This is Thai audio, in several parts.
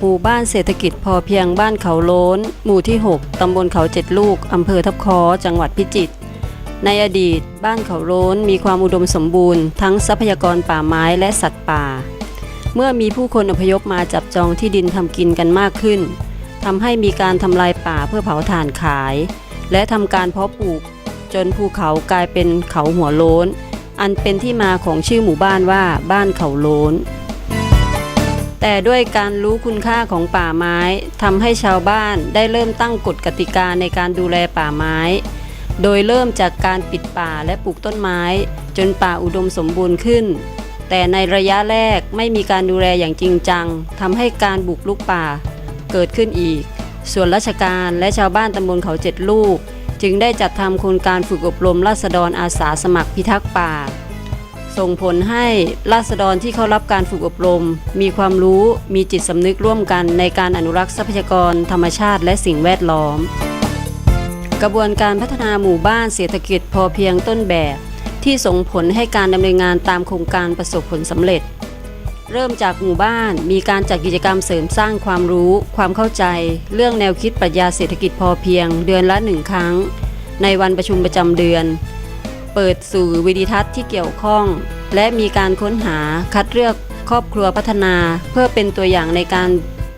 หมู่บ้านเศรษฐกิจพอเพียงบ้านเขาโล้น หมู่ที่ 6 ตำบลเขาเจ็ดลูก อำเภอทับคอจังหวัดพิจิตร ในอดีต บ้านเขาโล้นมีความอุดมสมบูรณ์ทั้งทรัพยากรป่าไม้และสัตว์ป่า เมื่อมีผู้คนอพยพมาจับจองที่ดินทำกินกันมากขึ้นทำให้มีการทำลายป่าเพื่อเผาถ่านขาย และทำการเพาะปลูก จนภูเขากลายเป็นเขาหัวโล้น อันเป็นที่มาของชื่อหมู่บ้านว่าบ้านเขาโล้น แต่ด้วยการรู้คุณค่าของป่าไม้ทำให้ชาวบ้านได้เริ่มตั้งกฎกติกาในการดูแลป่าไม้ โดยเริ่มจากการปิดป่าและปลูกต้นไม้ จนป่าอุดมสมบูรณ์ขึ้น แต่ในระยะแรกไม่มีการดูแลอย่างจริงจังทำให้การบุกลุกป่า เกิดขึ้นอีก ส่วนราชการและชาวบ้านตำบลเขาเจ็ดลูก จึงได้จัดทำโครงการฝึกอบรมราษฎรอาสาสมัครพิทักษ์ป่า ส่งผลให้ราษฎรที่เข้ารับการฝึกอบรม มีความรู้มีจิตสำนึกร่วมกันในการอนุรักษ์ทรัพยากร ธรรมชาติและสิ่งแวดล้อม กระบวนการพัฒนาหมู่บ้านเศรษฐกิจพอเพียงต้นแบบ ที่ส่งผลให้การดำเนินงานตามโครงการประสบผลสำเร็จ เริ่มจากหมู่บ้านมีการจัดกิจกรรมเสริมสร้างความรู้ ความเข้าใจ เรื่องแนวคิดปรัชญาเศรษฐกิจพอเพียง เดือนละหนึ่งครั้ง ในวันประชุมประจำเดือน เปิดสู่วิดีทัศน์ที่เกี่ยวข้อง และมีการค้นหาคัดเลือกครอบครัวพัฒนา เพื่อเป็นตัวอย่างในการ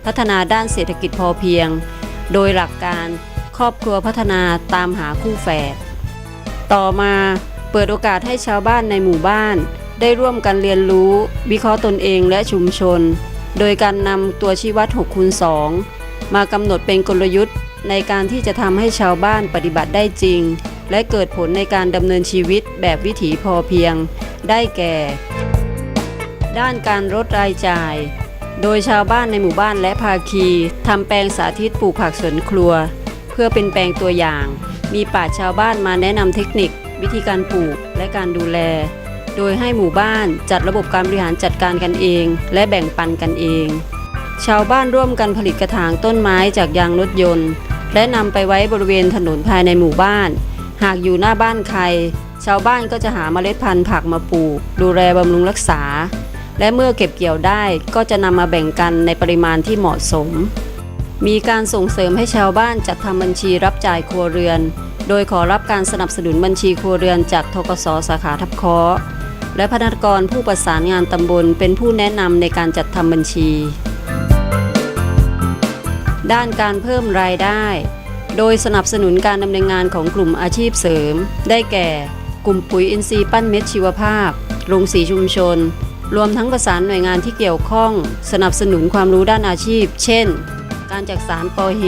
พัฒนาด้านเศรษฐกิจพอเพียง โดยหลักการครอบครัวพัฒนาตามหาคู่แฝดต่อมาเปิดโอกาสให้ชาวบ้านในหมู่บ้าน ได้ร่วมกันเรียนรู้ วิเคราะห์ตนเองและชุมชน โดยการนำตัวชี้วัด6คูณ2มากำหนดเป็นกลยุทธ์ในการที่จะทำให้ชาวบ้านปฏิบัติได้จริง และเกิดผลในการดำเนินชีวิตแบบวิถีพอเพียง ได้แก่ ด้านการลดรายจ่าย โดยชาวบ้านในหมู่บ้านและภาคีทำแปลงสาธิตปลูกผักสวนครัว เพื่อเป็นแปลงตัวอย่าง มีป่าชาวบ้านมาแนะนำเทคนิค วิธีการปลูกและการดูแล โดยให้หมู่บ้านจัดระบบการบริหารจัดการกันเอง และแบ่งปันกันเอง ชาวบ้านร่วมกันผลิตกระถางต้นไม้จากยางรถยนต์ และนำไปไว้บริเวณถนนภายในหมู่บ้าน หากอยู่หน้าบ้านใคร ชาวบ้านก็จะหาเมล็ดพันธุ์ผักมาปลูก ดูแลบำรุงรักษา และเมื่อเก็บเกี่ยวได้ก็จะนำมาแบ่งกันในปริมาณที่เหมาะสม มีการส่งเสริมให้ชาวบ้านจัดทำบัญชีรับจ่ายครัวเรือน โดยขอรับการสนับสนุนบัญชีครัวเรือนจากทกสสาขาทับคาะและพนักงานผู้ประสานงานตำบลเป็นผู้แนะนำในการจัดทำบัญชี ด้านการเพิ่มรายได้ โดยสนับสนุนการดำเนินงานของกลุ่มอาชีพเสริม ได้แก่ กลุ่มปุ๋ยอินทรีย์ปั้นเม็ดชีวภาพโรงสีชุมชน รวมทั้งประสานหน่วยงานที่เกี่ยวข้อง สนับสนุนความรู้ด้านอาชีพ เช่น การจักสารปอเฮ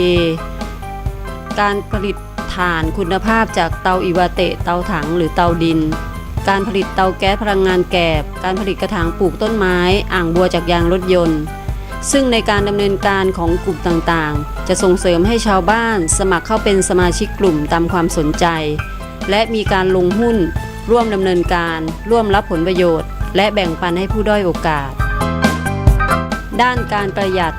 การผลิตถ่านคุณภาพจากเตาอิวาเตะเตาถังหรือเตาดิน การผลิตเตาแก๊สพลังงานแกบ การผลิตกระถางปลูกต้นไม้ อ่างบัวจากยางรถยนต์ ซึ่งในการดำเนินการของกลุ่มต่างๆ จะส่งเสริมให้ชาวบ้านสมัครเข้าเป็นสมาชิกกลุ่มตามความสนใจ และมีการลงหุ้น ร่วมดำเนินการ ร่วมรับผลประโยชน์ และแบ่งปันให้ผู้ด้อยโอกาส ด้านการประหยัด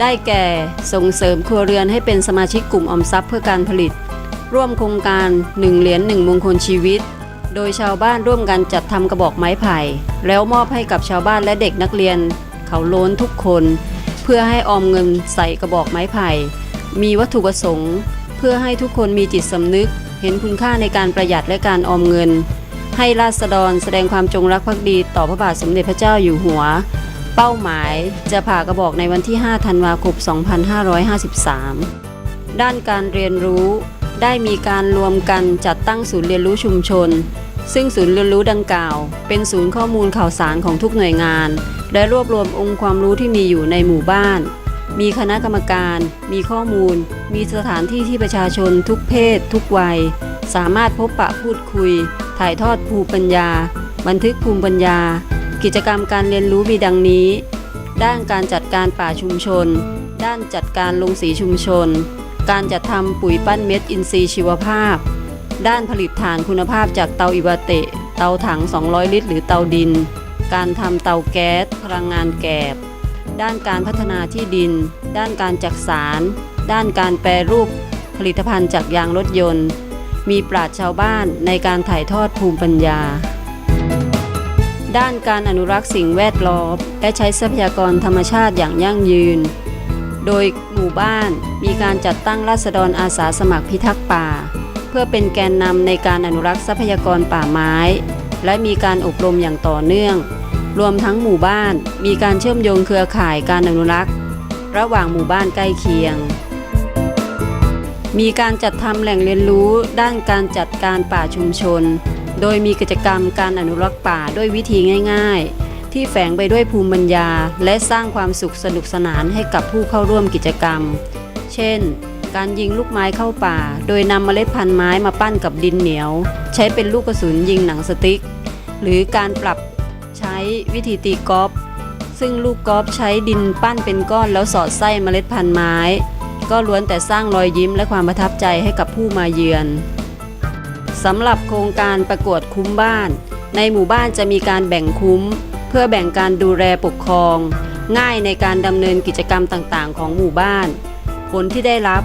ได้แก่ส่งเสริมครัวเรือนให้เป็นสมาชิกกลุ่มออมทรัพย์เพื่อการผลิต ร่วมโครงการ1เหรียญ1มงคลชีวิตโดยชาวบ้านร่วมกันจัดทำกระบอกไม้ไผ่ แล้วมอบให้กับชาวบ้านและเด็กนักเรียน เขาโล้นทุกคน เพื่อให้ออมเงินใส่กระบอกไม้ไผ่ มีวัตถุประสงค์ เพื่อให้ทุกคนมีจิตสำนึก เห็นคุณค่าในการประหยัดและการออมเงิน ให้ราษฎรแสดงความจงรักภักดีต่อพระบาทสมเด็จพระเจ้าอยู่หัว เป้าหมายจะผ่ากระบอกในวันที่ 5 ธันวาคม 2553 ด้านการเรียนรู้ได้มีการรวมกันจัดตั้งศูนย์เรียนรู้ชุมชน ซึ่งศูนย์เรียนรู้ดังกล่าว เป็นศูนย์ข้อมูลข่าวสารของทุกหน่วยงาน และรวบรวมองค์ความรู้ที่มีอยู่ในหมู่บ้าน มีคณะกรรมการ มีข้อมูล มีสถานที่ที่ประชาชนทุกเพศ ทุกวัย สามารถพบปะพูดคุย ถ่ายทอดภูมิปัญญา บันทึกภูมิปัญญา กิจกรรมการเรียนรู้มีดังนี้ ด้านการจัดการป่าชุมชน ด้านจัดการลงสีชุมชน การจัดทำปุ๋ยปั้นเม็ดอินทรีย์ชีวภาพ ด้านผลิตถ่านคุณภาพจากเตาอิวาเตะ เตาถัง 200 ลิตร หรือเตาดิน การทำเตาแก๊ส พลังงานแกบ ด้านการพัฒนาที่ดิน ด้านการจักสาร ด้านการแปรรูปผลิตภัณฑ์จากยางรถยนต์ มีปราชญ์ชาวบ้านในการถ่ายทอดภูมิปัญญา ด้านการอนุรักษ์สิ่งแวดล้อมและใช้ทรัพยากรธรรมชาติอย่างยั่งยืน โดยหมู่บ้านมีการจัดตั้งราษฎรอาสาสมัครพิทักษ์ป่า พื่อเป็นแกนนำในการอนุรักษ์ทรัพยากรป่าไม้ และมีการอบรมอย่างต่อเนื่อง รวมทั้งหมู่บ้าน มีการเชื่อมโยงเครือข่ายการอนุรักษ์ ระหว่างหมู่บ้านใกล้เคียง มีการจัดทำแหล่งเรียนรู้ด้านการจัดการป่าชุมชน โดยมีกิจกรรมการอนุรักษ์ป่าด้วยวิธีง่าย ๆ ที่แฝงไปด้วยภูมิปัญญา และสร้างความสุขสนุกสนานให้กับผู้เข้าร่วมกิจกรรม เช่น การยิงลูกไม้เข้าป่า โดยนำเมล็ดพันธุ์ไม้มาปั้นกับดินเหนียว ใช้เป็นลูกกระสุนยิงหนังสติ๊ก หรือการปรับใช้วิธีตีกอล์ฟซึ่งลูกกอล์ฟใช้ดินปั้นเป็นก้อนแล้วสอดไส้เมล็ดพันธุ์ไม้ ก็ล้วนแต่สร้างรอยยิ้มและความประทับใจให้กับผู้มาเยือนสำหรับโครงการประกวดคุ้มบ้าน ในหมู่บ้านจะมีการแบ่งคุ้ม เพื่อแบ่งการดูแลปกครอง ง่ายในการดำเนินกิจกรรมต่างๆ ของหมู่บ้าน ผลที่ได้รับ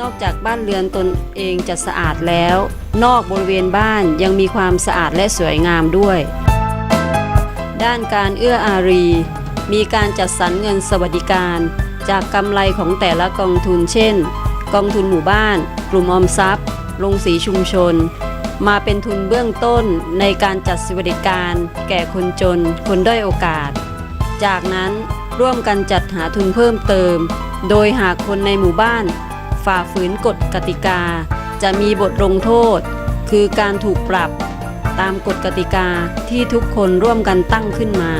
นอกจากบ้านเรือนตนเองจะสะอาดแล้ว นอกบริเวณบ้านยังมีความสะอาดและสวยงามด้วย ด้านการเอื้ออารี มีการจัดสรรเงินสวัสดิการ จากกำไรของแต่ละกองทุนเช่น กองทุนหมู่บ้าน กลุ่มออมทรัพย์โรงสีชุมชน มาเป็นทุนเบื้องต้นในการจัดสวัสดิการ แก่คนจน คนด้อยโอกาส จากนั้นร่วมกันจัดหาทุนเพิ่มเติม โดยหากคนในหมู่บ้าน ฝ่าฝืนกฎกติกา จะมีบทลงโทษ คือการถูกปรับตามกฎกติกาที่ทุกคนร่วมกันตั้งขึ้นมา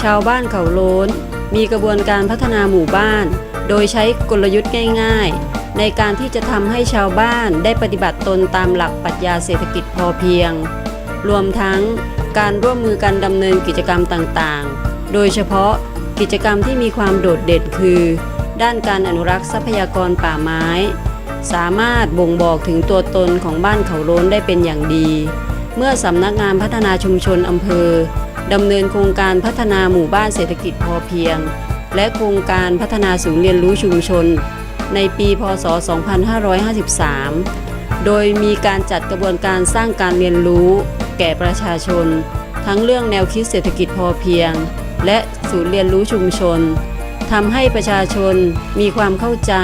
ชาวบ้านเขาโล้น มีกระบวนการพัฒนาหมู่บ้าน โดยใช้กลยุทธ์ง่าย ๆ ในการที่จะทำให้ชาวบ้านได้ปฏิบัติตนตามหลักปรัชญาเศรษฐกิจพอเพียง รวมทั้งการร่วมมือกันดำเนินกิจกรรมต่างๆ โดยเฉพาะกิจกรรมที่มีความโดดเด่นคือ ด้านการอนุรักษ์ทรัพยากรป่าไม้ สามารถบ่งบอกถึงตัวตนของบ้านเขาโล้นได้เป็นอย่างดี เมื่อสำนักงานพัฒนาชุมชนอำเภอดำเนินโครงการพัฒนาหมู่บ้านเศรษฐกิจพอเพียง และโครงการพัฒนาศูนย์เรียนรู้ชุมชน ในปีพศ 2553 โดยมีการจัดกระบวนการสร้างการเรียนรู้ แก่ประชาชน ทั้งเรื่องแนวคิดเศรษฐกิจพอเพียง และศูนย์เรียนรู้ชุมชน ทำให้ประชาชนมีความเข้าใจ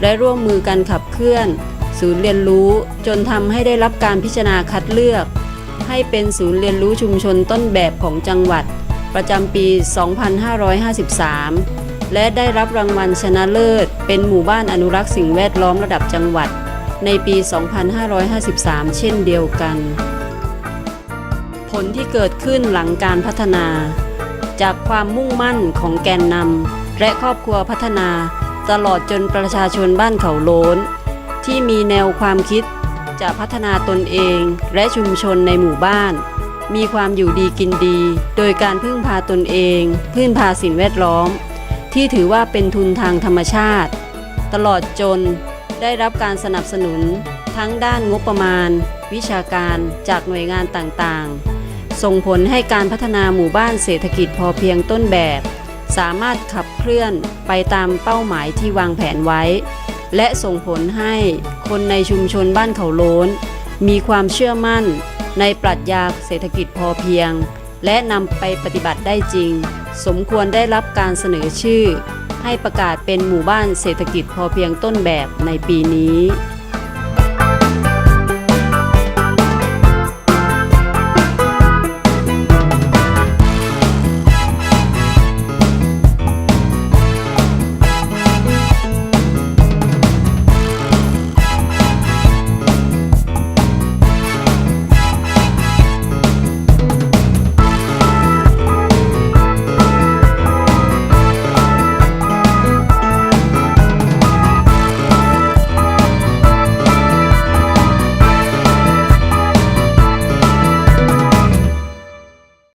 และร่วมมือกันขับเคลื่อน ศูนย์เรียนรู้จนทำให้ได้รับการพิจารณาคัดเลือก ให้เป็นศูนย์เรียนรู้ชุมชนต้นแบบของจังหวัด ประจำปี 2553 และได้รับรางวัลชนะเลิศ เป็นหมู่บ้านอนุรักษ์สิ่งแวดล้อมระดับจังหวัด ในปี 2553 เช่นเดียวกัน ผลที่เกิดขึ้นหลังการพัฒนาจากความมุ่งมั่นของแกนนำ และครอบครัวพัฒนา ตลอดจนประชาชนบ้านเขาโล้น ที่มีแนวความคิดจะพัฒนาตนเองและชุมชนในหมู่บ้าน มีความอยู่ดีกินดี โดยการพึ่งพาตนเอง พึ่งพาสิ่งแวดล้อม ที่ถือว่าเป็นทุนทางธรรมชาติ ตลอดจนได้รับการสนับสนุน ทั้งด้านงบประมาณ วิชาการจากหน่วยงานต่างๆ ส่งผลให้การพัฒนาหมู่บ้านเศรษฐกิจพอเพียงต้นแบบ สามารถขับเคลื่อนไปตามเป้าหมายที่วางแผนไว้ และส่งผลให้คนในชุมชนบ้านเขาโล้น มีความเชื่อมั่นในปรัชญาเศรษฐกิจพอเพียง และนำไปปฏิบัติได้จริง สมควรได้รับการเสนอชื่อ ให้ประกาศเป็นหมู่บ้านเศรษฐกิจพอเพียงต้นแบบในปีนี้